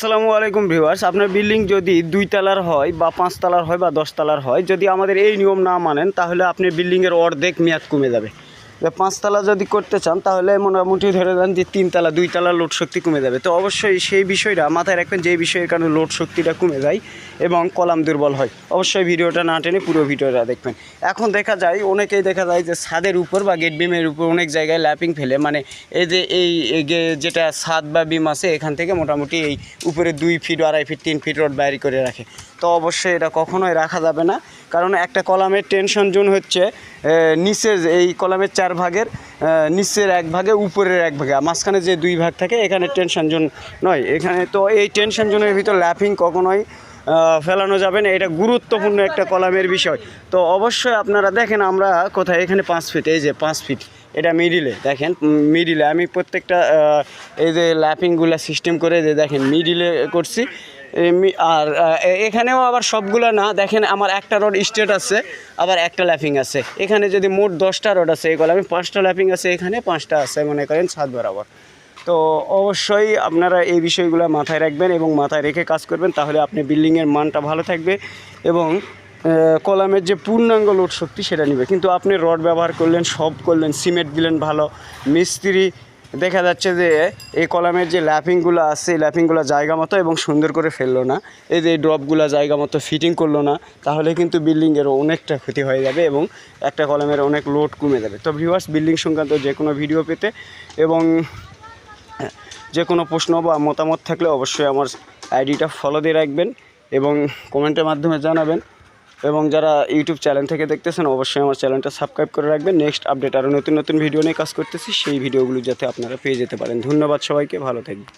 আসসালামু আলাইকুম ভিউয়ার্স, আপনার বিল্ডিং যদি দুই তলার হয় বা পাঁচ তলার হয় বা দশ তলার হয়, যদি আমাদের এই নিয়ম না মানেন, তাহলে আপনি বিল্ডিংয়ের অর্ধেক মেয়াদ কমে যাবে। যে পাঁচতলা যদি করতে চান, তাহলে মোটামুটি ধরে দেন যে তিনতলা দুই তলা লোড শক্তি কমে যাবে। তো অবশ্যই সেই বিষয়টা মাথায় রাখবেন, যে বিষয়ের কারণে লোড শক্তিটা কমে যায় এবং কলাম দুর্বল হয়। অবশ্যই ভিডিওটা না টেনে পুরো ভিডিওটা দেখবেন। এখন দেখা যায়, অনেকেই দেখা যায় যে ছাদের উপর বা গেট বিমের উপর অনেক জায়গায় ল্যাপিং ফেলে। মানে এই যে এই যেটা ছাদ বা বিম আছে, এখান থেকে মোটামুটি এই উপরে দুই ফিট আড়াই ফিট তিন ফিট রোড বাইরে করে রাখে। তো অবশ্যই এটা কখনোই রাখা যাবে না। কারণ একটা কলামের টেনশন জোন হচ্ছে নিচের এই কলামের চার ভাগের নিচের এক ভাগে, উপরের এক ভাগে মাঝখানে যে দুই ভাগ থাকে, এখানে টেনশন জোন নয়। এখানে তো এই টেনশন জোনের ভিতর ল্যাপিং কখনোই ফেলানো যাবে না। এটা গুরুত্বপূর্ণ একটা কলামের বিষয়। তো অবশ্যই আপনারা দেখেন আমরা কোথায়, এখানে পাঁচ ফিট এই যে পাঁচ ফিট এটা মিডিলে দেখেন মিডিলে আমি প্রত্যেকটা এই যে ল্যাপিংগুলো সিস্টেম করে যে দেখেন মিডিলে করছি। আর এখানেও আবার সবগুলো না, দেখেন আমার একটা রড স্ট্রেট আছে, আবার একটা ল্যাপিং আছে। এখানে যদি মোট দশটা রড আছে এই আমি পাঁচটা ল্যাপিং আছে, এখানে পাঁচটা আছে, মনে করেন ছাদ বরাবর। তো অবশ্যই আপনারা এই বিষয়গুলো মাথায় রাখবেন এবং মাথায় রেখে কাজ করবেন, তাহলে আপনি বিল্ডিংয়ের মানটা ভালো থাকবে এবং কলামের যে পূর্ণাঙ্গ লোড শক্তি সেটা নেবে। কিন্তু আপনি রড ব্যবহার করলেন, সব করলেন, সিমেন্ট দিলেন ভালো, মিস্ত্রি দেখা যাচ্ছে যে এই কলামের যে ল্যাপিংগুলো আছে, এই ল্যাপিংগুলো জায়গা মতো এবং সুন্দর করে ফেলল না। এই যে এই ড্রপগুলো জায়গা মতো ফিটিং করল না, তাহলে কিন্তু বিল্ডিংয়েরও অনেকটা ক্ষতি হয়ে যাবে এবং একটা কলামের অনেক লোড কমে যাবে। তো ভিউয়ার্স বিল্ডিং সংক্রান্ত যে কোনো ভিডিও পেতে এবং যে কোনো প্রশ্ন বা মতামত থাকলে অবশ্যই আমার আইডিটা ফলো দিয়ে রাখবেন এবং কমেন্টের মাধ্যমে জানাবেন। এবং যারা ইউটিউব চ্যানেল থেকে দেখতেছেন, অবশ্যই আমার চ্যানেলটা সাবস্ক্রাইব করে রাখবেন। নেক্সট আপডেট আরও নতুন নতুন ভিডিও নিয়ে কাজ করতেছি। সেই ভিডিওগুলো যাতে আপনারা পেয়ে যেতে পারেন। ধন্যবাদ সবাইকে, ভালো থাকবেন।